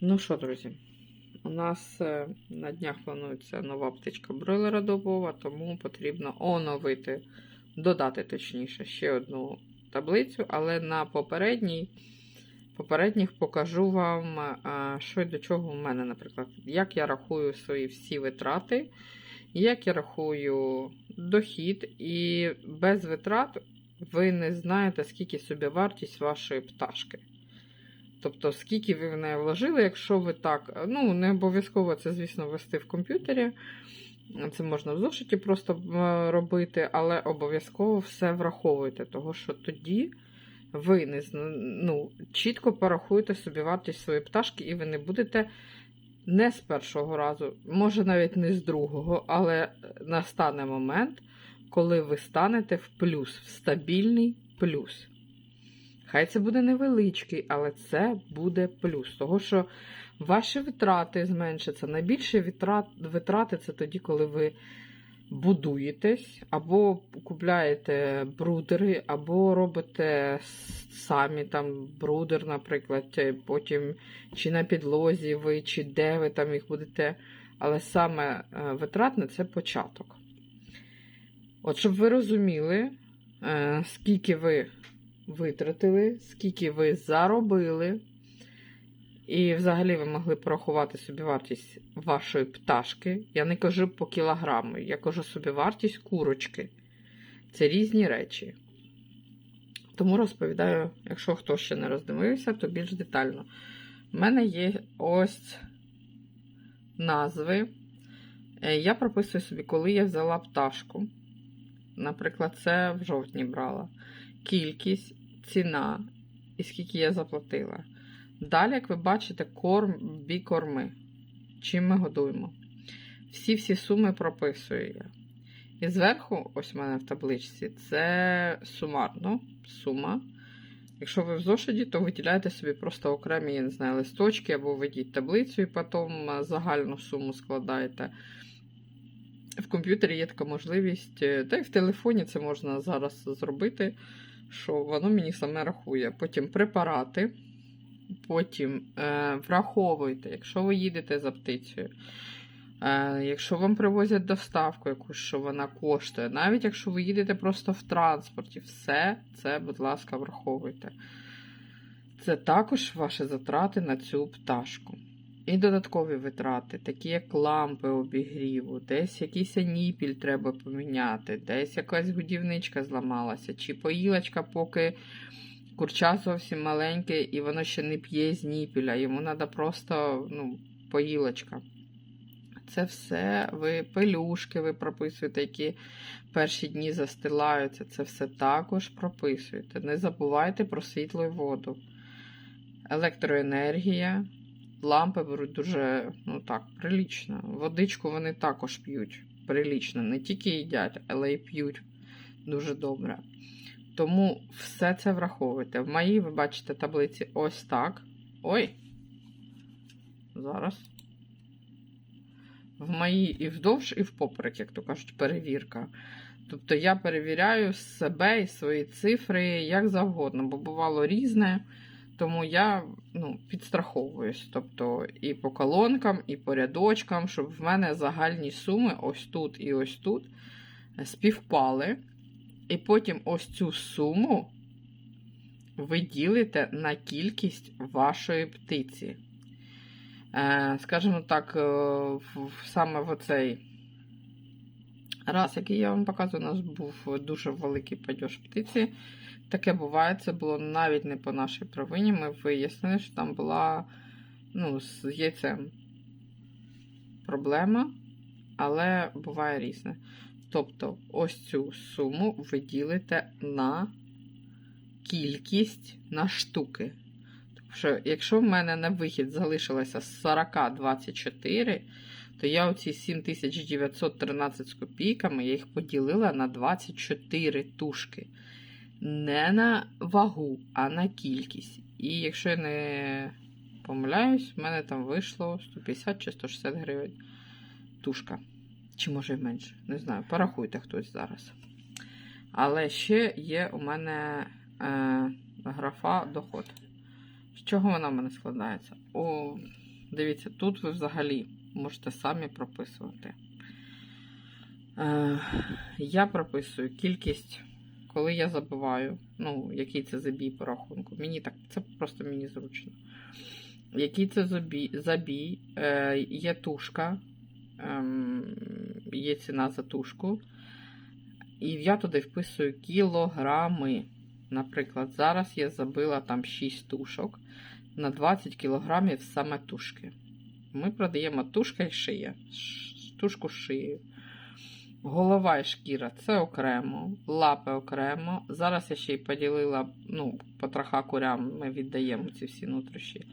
Ну що, друзі, у нас е, на днях планується нова птичка бройлера добова, тому потрібно оновити, додати точніше ще одну таблицю, але на попередній, попередніх покажу вам, е, що і до чого в мене, наприклад, як я рахую свої всі витрати, як я рахую дохід, і без витрат ви не знаєте, скільки собі вартість вашої пташки. Тобто, скільки ви в неї вложили, якщо ви так, ну, не обов'язково це, звісно, ввести в комп'ютері. Це можна в зошиті просто робити, але обов'язково все враховуйте, того що тоді ви не ну, чітко порахуєте собі вартість своєї пташки, і ви не будете не з першого разу, може навіть не з другого, але настане момент, коли ви станете в плюс, в стабільний плюс. Хай це буде невеличкий, але це буде плюс. Того, що ваші витрати зменшаться. Найбільші витрат, витрати це тоді, коли ви будуєтесь, або купляєте брудери, або робите самі там брудер, наприклад, е, потім чи на підлозі ви, чи де ви там їх будете. Але саме е, витратне це початок. От, щоб ви розуміли, е, скільки ви витратили, скільки ви заробили, і взагалі ви могли порахувати собі вартість вашої пташки. Я не кажу по кілограму, я кажу собі вартість курочки. Це різні речі. Тому розповідаю, якщо хто ще не роздивився, то більш детально. У мене є ось назви. Е, Я прописую собі, коли я взяла пташку. Наприклад, це в жовтні брала. Кількість, ціна і скільки я заплатила. Далі, як ви бачите, корм, бікорми. Чим ми годуємо. Всі-всі суми прописую я. І зверху, ось у мене в табличці, це сумарно сума. Якщо ви в зошиті, то виділяйте собі просто окремі, я не знаю, листочки або введіть таблицю і потім загальну суму складаєте. В комп'ютері є така можливість, е, та й в телефоні це можна зараз зробити, що воно мені саме рахує. Потім препарати, потім е, враховуйте, якщо ви їдете за птицею. Е, Якщо вам привозять доставку якусь, що вона коштує, навіть якщо ви їдете просто в транспорті, все це, будь ласка, враховуйте. Це також ваші затрати на цю пташку. І додаткові витрати, такі як лампи обігріву, десь якийсь ніпіль треба поміняти, десь якась годівничка зламалася, чи поїлочка, поки курча зовсім маленьке і воно ще не п'є з ніпіля, йому треба просто ну, поїлочка. Це все ви пелюшки ви прописуєте, які перші дні застилаються. Це все також прописуєте. Не забувайте про світло і воду. Електроенергія. Лампи беруть дуже, ну так, прилічно. Водичку вони також п'ють. Прилічно. Не тільки їдять, але й п'ють дуже добре. Тому все це враховуйте. В моїй, ви бачите, таблиці ось так. Ой! Зараз. В моїй і вдовж, і впоперек, як то кажуть, перевірка. Тобто я перевіряю себе і свої цифри як завгодно, бо бувало різне. Тому я ну, підстраховуюсь. Тобто і по колонкам, і по рядочкам, щоб в мене загальні суми ось тут і ось тут співпали. І потім ось цю суму ви ділите на кількість вашої птиці. Е, Скажімо так, е, саме в оцей раз, який я вам показую, у нас був дуже великий падеж птиці. Таке буває, це було навіть не по нашій провині. Ми вияснили, що там була ну, з яйцем проблема, але буває різне. Тобто, ось цю суму ви ділите на кількість на штуки. Що, якщо в мене на вихід залишилося 40-24, то я оці 7913 з копійками я їх поділила на 24 тушки. Не на вагу, а на кількість. І якщо я не помиляюсь, в мене там вийшло 150 чи 160 гривень тушка. Чи може й менше. Не знаю, порахуйте хтось зараз. Але ще є у мене е, графа доход. З чого вона в мене складається? У дивіться, тут ви взагалі можете самі прописувати. Е, я прописую кількість, коли я забиваю, ну, який це забій по рахунку. Мені так, це просто мені зручно. Який це забій, забій е, є тушка, ем, є ціна за тушку. І я туди вписую кілограми. Наприклад, зараз я забила там 6 тушок на 20 кілограмів саме тушки. Ми продаємо тушка і шия. Тушку з шиєю. Голова і шкіра це окремо, лапи окремо. Зараз я ще й поділила, ну, потроха курям ми віддаємо ці всі нутрощі.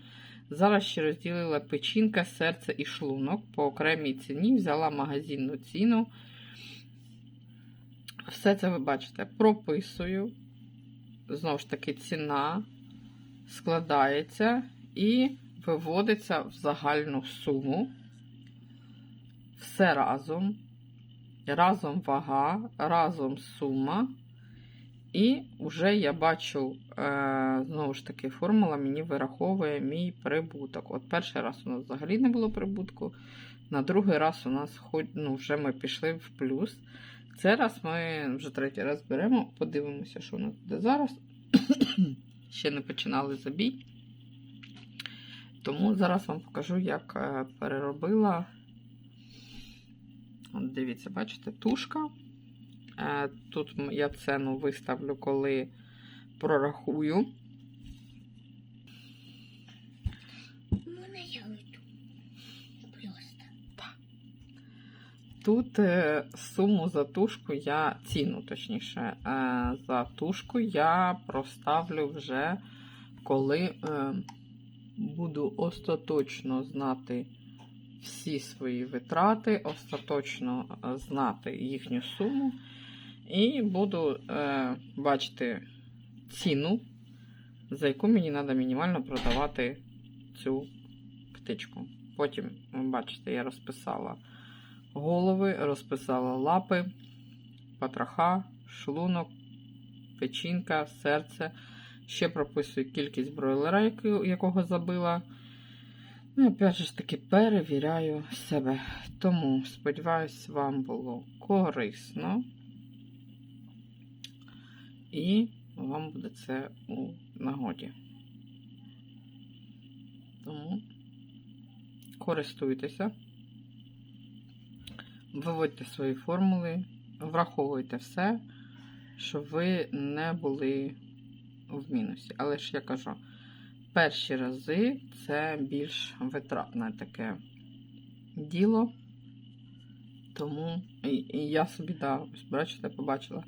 Зараз ще розділила печінка, серце і шлунок по окремій ціні, взяла магазинну ціну. Все це ви бачите, прописую. Знову ж таки, ціна складається і виводиться в загальну суму. Все разом. Разом вага, разом сума. І вже я бачу, е, знову ж таки, формула мені вираховує мій прибуток. От перший раз у нас взагалі не було прибутку. На другий раз у нас ну, вже ми пішли в плюс. Це раз ми вже третій раз беремо, подивимося, що у нас буде зараз. Ще не починали забій. Тому зараз вам покажу, як е, переробила. От дивіться, бачите, тушка. Е, Тут я ціну виставлю, коли прорахую. Тут е, суму за тушку я ціну, точніше, за тушку я проставлю вже, коли е, буду остаточно знати всі свої витрати, остаточно е, знати їхню суму, і буду е, бачити ціну, за яку мені треба мінімально продавати цю птичку. Потім, ви бачите, я розписала голови, розписала лапи, потроха, шлунок, печінка, серце. Ще прописую кількість бройлера, якого забила. Ну, опять же таки перевіряю себе. Тому, сподіваюсь, вам було корисно. І вам буде це у нагоді. Тому користуйтеся. Виводьте свої формули, враховуйте все, щоб ви не були в мінусі. Але ж я кажу, перші рази це більш витратне таке діло. Тому і, і я собі, да, ось бачите, побачила,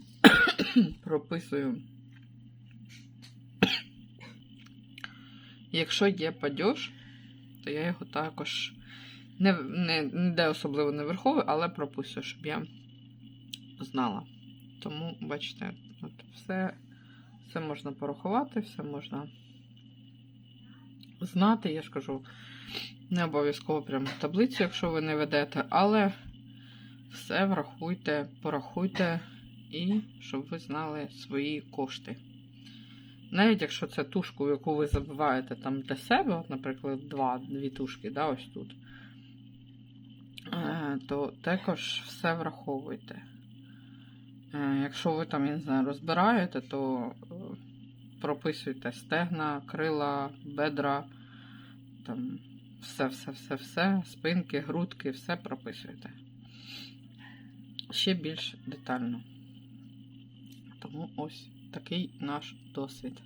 прописую. Якщо є падеж, то я його також не, не, ніде особливо не враховую, але прописую, щоб я знала. Тому, бачите, от все, все можна порахувати, все можна знати. Я ж кажу, не обов'язково прямо таблицю, якщо ви не ведете, але все врахуйте, порахуйте і щоб ви знали свої кошти. Навіть якщо це тушку, яку ви забиваєте там для себе, от, наприклад, два, дві тушки, да, ось тут, е, то також все враховуйте. Е, Якщо ви там, я не знаю, розбираєте, то прописуйте стегна, крила, бедра, там все, все, все, все, спинки, грудки, все прописуйте. Ще більш детально. Тому ось такий наш досвід.